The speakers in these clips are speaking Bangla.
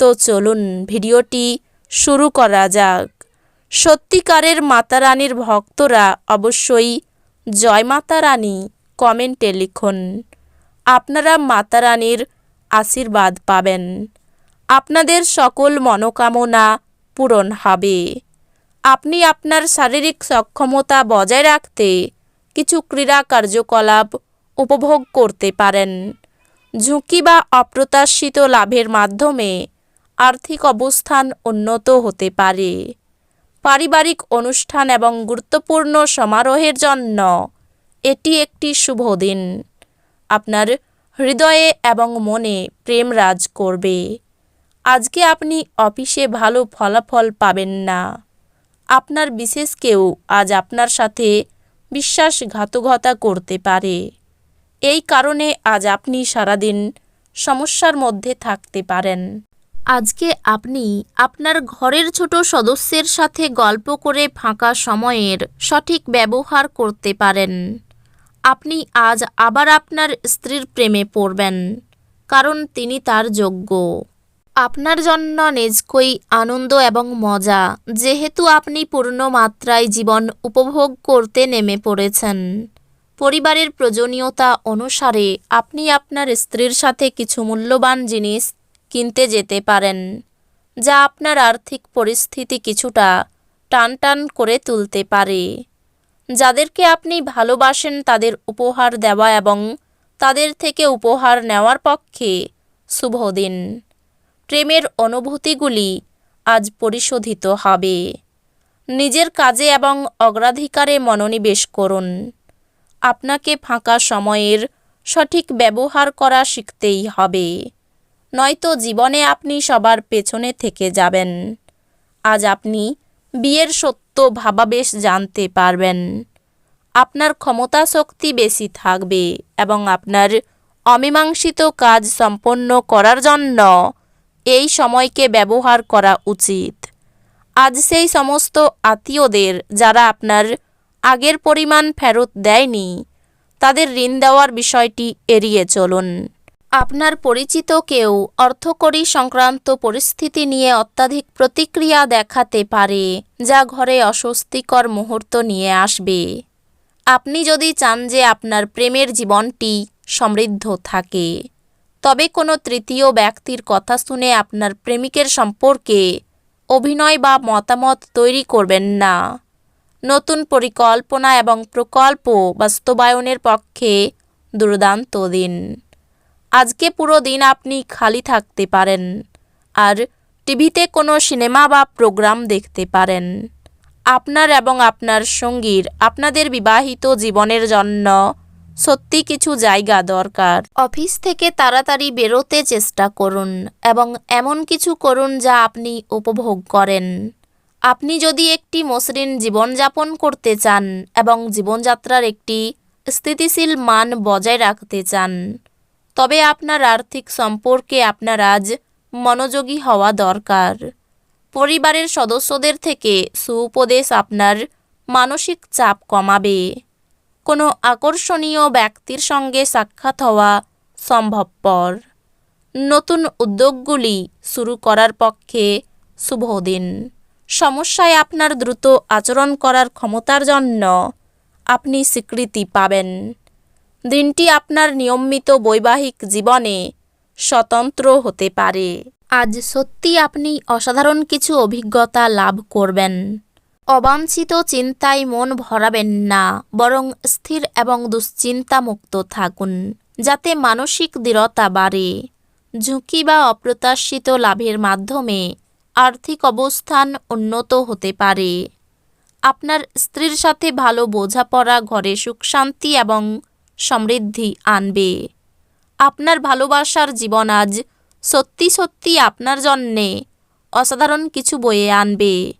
তো চলুন ভিডিওটি শুরু করা যাক। সত্যিকারের মাতা রানীর ভক্তরা অবশ্যই জয় মাতা রানী কমেন্টে লিখুন। আপনারা মাতা রানীর আশীর্বাদ পাবেন। আপনাদের সকল মনোকামনা পূরণ হবে। আপনি আপনার শারীরিক সক্ষমতা বজায় রাখতে কিছু ক্রীড়া কার্যকলাপ উপভোগ করতে পারেন। ঝুঁকি বা অপ্রত্যাশিত লাভের মাধ্যমে আর্থিক অবস্থান উন্নত হতে পারে। পারিবারিক অনুষ্ঠান এবং গুরুত্বপূর্ণ সমারোহের জন্য এটি একটি শুভ দিন। আপনার হৃদয়ে এবং মনে প্রেম রাজ করবে। আজকে আপনি অফিসে ভালো ফলাফল পাবেন না। আপনার বিশেষ কেউ আজ আপনার সাথে বিশ্বাসঘাতকতা করতে পারে। এই কারণে আজ আপনি সারাদিন সমস্যার মধ্যে থাকতে পারেন। আজকে আপনি আপনার ঘরের ছোট সদস্যের সাথে গল্প করে ফাঁকা সময়ের সঠিক ব্যবহার করতে পারেন। আপনি আজ আবার আপনার স্ত্রীর প্রেমে পড়বেন, কারণ তিনি তার যোগ্য। আপনার জন্য নিজকই আনন্দ এবং মজা, যেহেতু আপনি পূর্ণ মাত্রায় জীবন উপভোগ করতে নেমে পড়েছেন। পরিবারের প্রয়োজনীয়তা অনুসারে আপনি আপনার স্ত্রীর সাথে কিছু মূল্যবান জিনিস কিনতে যেতে পারেন, যা আপনার আর্থিক পরিস্থিতি কিছুটা টানটান করে তুলতে পারে। যাদেরকে আপনি ভালোবাসেন, তাদের উপহার দেওয়া এবং তাদের থেকে উপহার নেওয়ার পক্ষে শুভ দিন। প্রেমের অনুভূতিগুলি আজ পরিশোধিত হবে। নিজের কাজে এবং অগ্রাধিকারে মনোনিবেশ করুন। আপনাকে ফাঁকা সময়ের সঠিক ব্যবহার করা শিখতেই হবে। নয়তো জীবনে আপনি সবার পেছনে থেকে যাবেন। আজ আপনি বিয়ের সত্য ভাবাবেশ জানতে পারবেন। আপনার ক্ষমতা শক্তি বেশি থাকবে এবং আপনার অমীমাংসিত কাজ সম্পন্ন করার জন্য এই সময়কে ব্যবহার করা উচিত। আজ সেই সমস্ত আত্মীয়দের যারা আপনার আগের পরিমাণ ফেরত দেয়নি, তাদের ঋণ দেওয়ার বিষয়টি এড়িয়ে চলুন। আপনার পরিচিত কেউ অর্থকরী সংক্রান্ত পরিস্থিতি নিয়ে অত্যাধিক প্রতিক্রিয়া দেখাতে পারে, যা ঘরে অস্বস্তিকর মুহূর্ত নিয়ে আসবে। আপনি যদি চান যে আপনার প্রেমের জীবনটি সমৃদ্ধ থাকে, তবে কোনো তৃতীয় ব্যক্তির কথা শুনে আপনার প্রেমিকের সম্পর্কে অভিনয় বা মতামত তৈরি করবেন না। নতুন পরিকল্পনা এবং প্রকল্প বাস্তবায়নের পক্ষে দুর্দান্ত দিন। আজকে পুরো দিন আপনি খালি থাকতে পারেন। আর টিভিতে কোনো সিনেমা বা প্রোগ্রাম দেখতে পারেন। আপনার এবং আপনার সঙ্গীর, আপনাদের বিবাহিত জীবনের জন্য সত্যি কিছু জায়গা দরকার। অফিস থেকে তাড়াতাড়ি বেরোতে চেষ্টা করুন এবং এমন কিছু করুন যা আপনি উপভোগ করেন। আপনি যদি একটি মসৃণ জীবনযাপন করতে চান এবং জীবনযাত্রার একটি স্থিতিশীল মান বজায় রাখতে চান তবে আপনার আর্থিক সম্পর্কে আপনার আজ মনোযোগী হওয়া দরকার। পরিবারের সদস্যদের থেকে সুউপদেশ আপনার মানসিক চাপ কমাবে। কোনো আকর্ষণীয় ব্যক্তির সঙ্গে সাক্ষাৎ হওয়া সম্ভবপর। নতুন উদ্যোগগুলি শুরু করার পক্ষে শুভ দিন সমস্যায় আপনার দ্রুত আচরণ করার ক্ষমতার জন্য আপনি স্বীকৃতি পাবেন। দিনটি আপনার নিয়মিত বৈবাহিক জীবনে স্বতন্ত্র হতে পারে। আজ সত্যি আপনি অসাধারণ কিছু অভিজ্ঞতা লাভ করবেন। অবাঞ্ছিত চিন্তায় মন ভরাবেন না, বরং স্থির এবং দুশ্চিন্তামুক্ত থাকুন, যাতে মানসিক দৃঢ়তা বাড়ে। ঝুঁকি বা অপ্রত্যাশিত লাভের মাধ্যমে আর্থিক অবস্থান উন্নত হতে পারে। আপনার স্ত্রীর সাথে ভালো বোঝাপড়া, ঘরে সুখ শান্তি এবং সমৃদ্ধি আনবে। আপনার ভালোবাসার জীবন আজ সত্যি সত্যি আপনার জন্যে অসাধারণ কিছু বয়ে আনবে।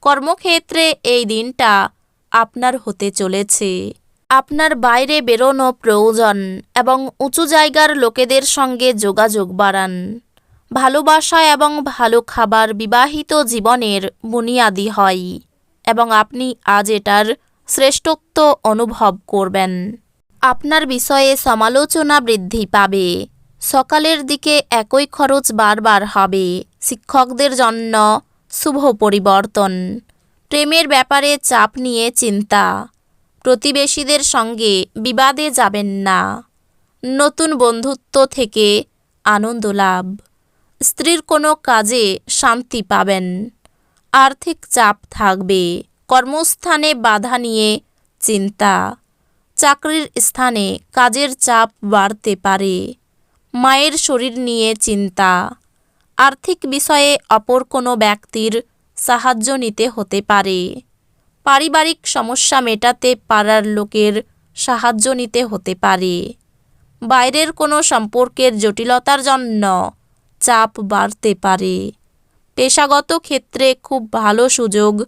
কর্মক্ষেত্রে এই দিনটা আপনার হতে চলেছে। আপনার বাইরে বেরোনো প্রয়োজন এবং উঁচু জায়গার লোকেদের সঙ্গে যোগাযোগ বাড়ান। ভালোবাসা এবং ভালো খাবার বিবাহিত জীবনের বুনিয়াদি হয় এবং আপনি আজ এটার শ্রেষ্ঠত্ব অনুভব করবেন। আপনার বিষয়ে সমালোচনা বৃদ্ধি পাবে। সকালের দিকে একই খরচ বারবার হবে। শিক্ষকদের জন্য শুভ পরিবর্তন। প্রেমের ব্যাপারে চাপ নিয়ে চিন্তা। প্রতিবেশীদের সঙ্গে বিবাদে যাবেন না। নতুন বন্ধুত্ব থেকে আনন্দ লাভ। স্ত্রীর কোনো কাজে শান্তি পাবেন। আর্থিক চাপ থাকবে। কর্মস্থানে বাধা নিয়ে চিন্তা। চাকরির স্থানে কাজের চাপ বাড়তে পারে। মায়ের শরীর নিয়ে চিন্তা। আর্থিক বিষয়ে অপর কোনো ব্যক্তির সাহায্য নিতে হতে পারে। পারিবারিক সমস্যা মেটাতে পাড়ার লোকের সাহায্য নিতে হতে পারে। বাইরের কোনো সম্পর্কের জটিলতার জন্য চাপ বাড়তে পারে। পেশাগত ক্ষেত্রে খুব ভালো সুযোগ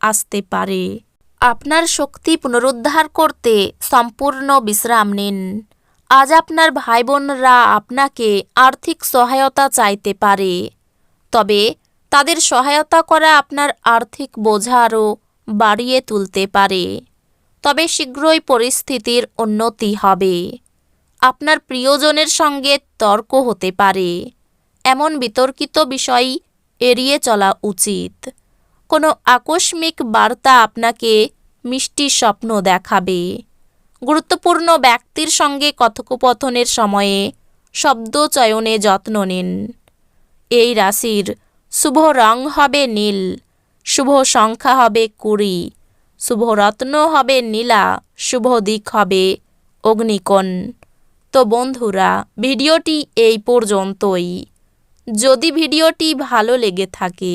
আসতে পারে। আপনার শক্তি পুনরুদ্ধার করতে সম্পূর্ণ বিশ্রাম নিন। আজ আপনার ভাই বোনরা আপনাকে আর্থিক সহায়তা চাইতে পারে, তবে তাদের সহায়তা করা আপনার আর্থিক বোঝা আরও বাড়িয়ে তুলতে পারে। তবে শীঘ্রই পরিস্থিতির উন্নতি হবে। আপনার প্রিয়জনের সঙ্গে তর্ক হতে পারে। এমন বিতর্কিত বিষয় এড়িয়ে চলা উচিত। কোনো আকস্মিক বার্তা আপনাকে মিষ্টি স্বপ্ন দেখাবে। গুরুত্বপূর্ণ ব্যক্তির সঙ্গে কথোপকথনের সময়ে শব্দ চয়নে যত্ন নিন। এই রাশির শুভ রং হবে নীল, শুভ সংখ্যা হবে কুড়ি, শুভ রত্ন হবে নীলা, শুভ দিক হবে অগ্নিকোণ। তো বন্ধুরা, ভিডিওটি এই পর্যন্তই। যদি ভিডিওটি ভালো লেগে থাকে